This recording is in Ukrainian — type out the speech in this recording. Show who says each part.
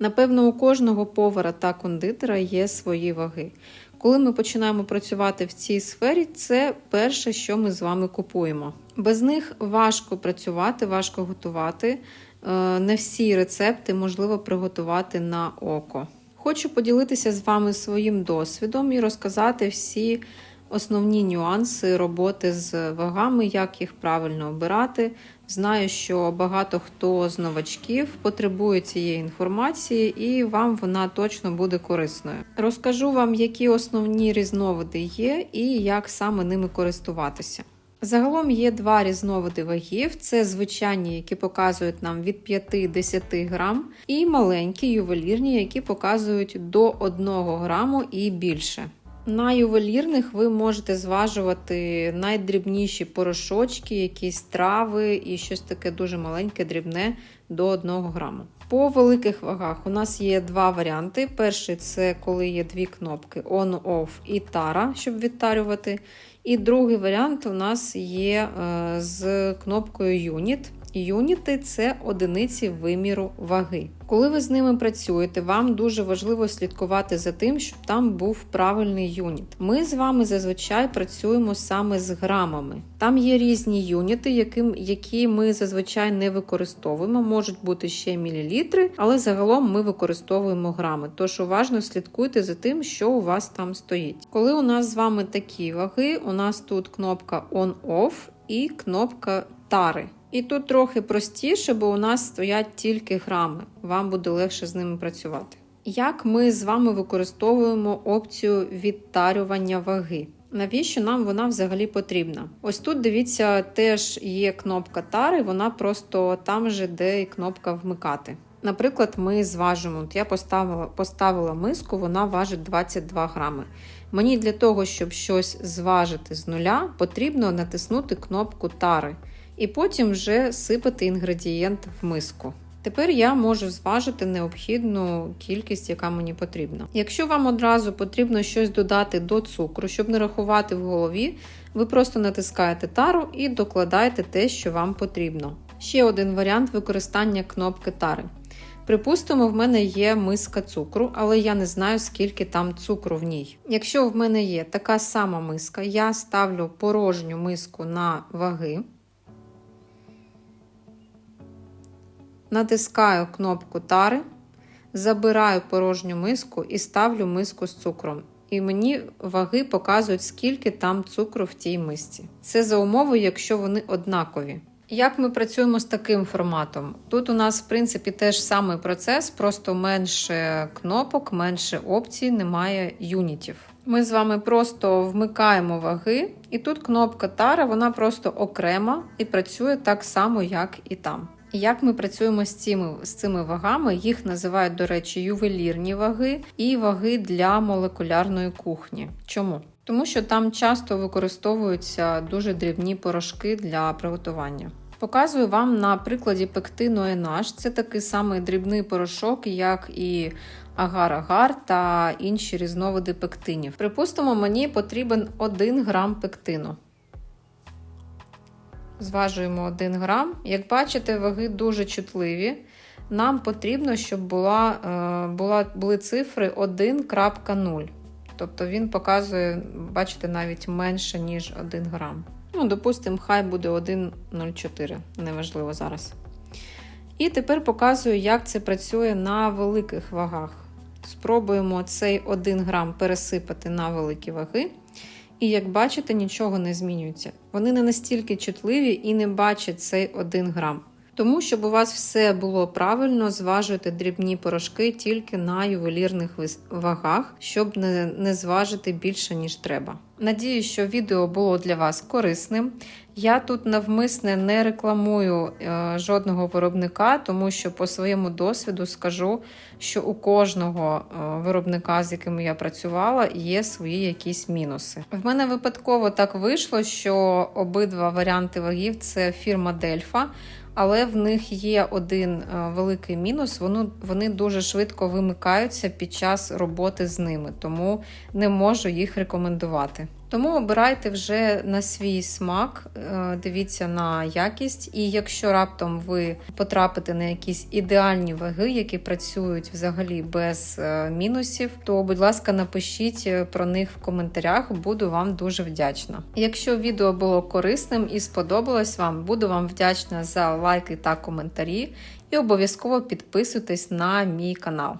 Speaker 1: Напевно, у кожного повара та кондитера є свої ваги. Коли ми починаємо працювати в цій сфері, це перше, що ми з вами купуємо. Без них важко працювати, важко готувати. Е, Не всі рецепти можливо приготувати на око. Хочу поділитися з вами своїм досвідом і розказати всі основні нюанси роботи з вагами, як їх правильно обирати. Знаю, що багато хто з новачків потребує цієї інформації, і вам вона точно буде корисною. Розкажу вам, які основні різновиди є і як саме ними користуватися. Загалом є два різновиди вагів: це звичайні, які показують нам від 5-10 грам, і маленькі ювелірні, які показують до 1 граму і більше. На ювелірних ви можете зважувати найдрібніші порошочки, якісь трави і щось таке дуже маленьке, дрібне до 1 граму. По великих вагах у нас є два варіанти. Перший це коли є дві кнопки On-Off і тара, щоб відтарювати. І другий варіант у нас є е, з кнопкою Unit. Юніти це одиниці виміру ваги. Коли ви з ними працюєте, вам дуже важливо слідкувати за тим, щоб там був правильний юніт. Ми з вами зазвичай працюємо саме з грамами. Там є різні юніти, яким, які ми зазвичай не використовуємо. Можуть бути ще мілілітри, але загалом ми використовуємо грами. Тож уважно слідкуйте за тим, що у вас там стоїть. Коли у нас з вами такі ваги, у нас тут кнопка On-Off і кнопка тари. І тут трохи простіше, бо у нас стоять тільки грами. Вам буде легше з ними працювати. Як ми з вами використовуємо опцію відтарювання ваги? Навіщо нам вона взагалі потрібна? Ось тут дивіться, теж є кнопка тари, вона просто там же, де і кнопка вмикати. Наприклад, ми зважимо. От я поставила, поставила миску, вона важить 22 грами. Мені для того, щоб щось зважити з нуля, потрібно натиснути кнопку тари і потім вже сипати інгредієнт в миску. Тепер я можу зважити необхідну кількість, яка мені потрібна. Якщо вам одразу потрібно щось додати до цукру, щоб не рахувати в голові, ви просто натискаєте тару і докладаєте те, що вам потрібно. Ще один варіант використання кнопки тари. Припустимо, в мене є миска цукру, але я не знаю, скільки там цукру в ній. Якщо в мене є така сама миска, я ставлю порожню миску на ваги. Натискаю кнопку тари, забираю порожню миску і ставлю миску з цукром. І мені ваги показують, скільки там цукру в тій мисці. Це за умови, якщо вони однакові. Як ми працюємо з таким форматом? Тут у нас, в принципі, теж самий процес, просто менше кнопок, менше опцій, немає юнітів. Ми з вами просто вмикаємо ваги, і тут кнопка Тара, вона просто окрема і працює так само, як і там. Як ми працюємо з цими з цими вагами? Їх називають, до речі, ювелірні ваги і ваги для молекулярної кухні. Чому? Тому що там часто використовуються дуже дрібні порошки для приготування. Показую вам на прикладі пектину NH. Це такий самий дрібний порошок, як і агар-агар та інші різновиди пектинів. Припустимо, мені потрібен 1 грам пектину. Зважуємо 1 грам. Як бачите, ваги дуже чутливі. Нам потрібно, щоб була, була, були цифри 1.0. Тобто він показує, бачите, навіть менше, ніж 1 грам. Ну, допустимо, хай буде 1,04, неважливо зараз. І тепер показую, як це працює на великих вагах. Спробуємо цей 1 грам пересипати на великі ваги. І як бачите, нічого не змінюється. Вони не настільки чутливі і не бачать цей 1 грам. Тому, щоб у вас все було правильно, зважуйте дрібні порошки тільки на ювелірних вагах, щоб не, не зважити більше, ніж треба. Надію, що відео було для вас корисним. Я тут навмисне не рекламую е, жодного виробника, тому що по своєму досвіду скажу, що у кожного е, виробника, з яким я працювала, є свої якісь мінуси. В мене випадково так вийшло, що обидва варіанти вагів це фірма Дельфа. Але в них є один е, великий мінус: вони, вони дуже швидко вимикаються під час роботи з ними, тому не можу їх рекомендувати. Тому обирайте вже на свій смак, е, дивіться на якість, і якщо раптом ви потрапите на якісь ідеальні ваги, які працюють взагалі без е, мінусів, то будь ласка, напишіть е, про них в коментарях, буду вам дуже вдячна. Якщо відео було корисним і сподобалось вам, буду вам вдячна за лайки та коментарі, і обов'язково підписуйтесь на мій канал.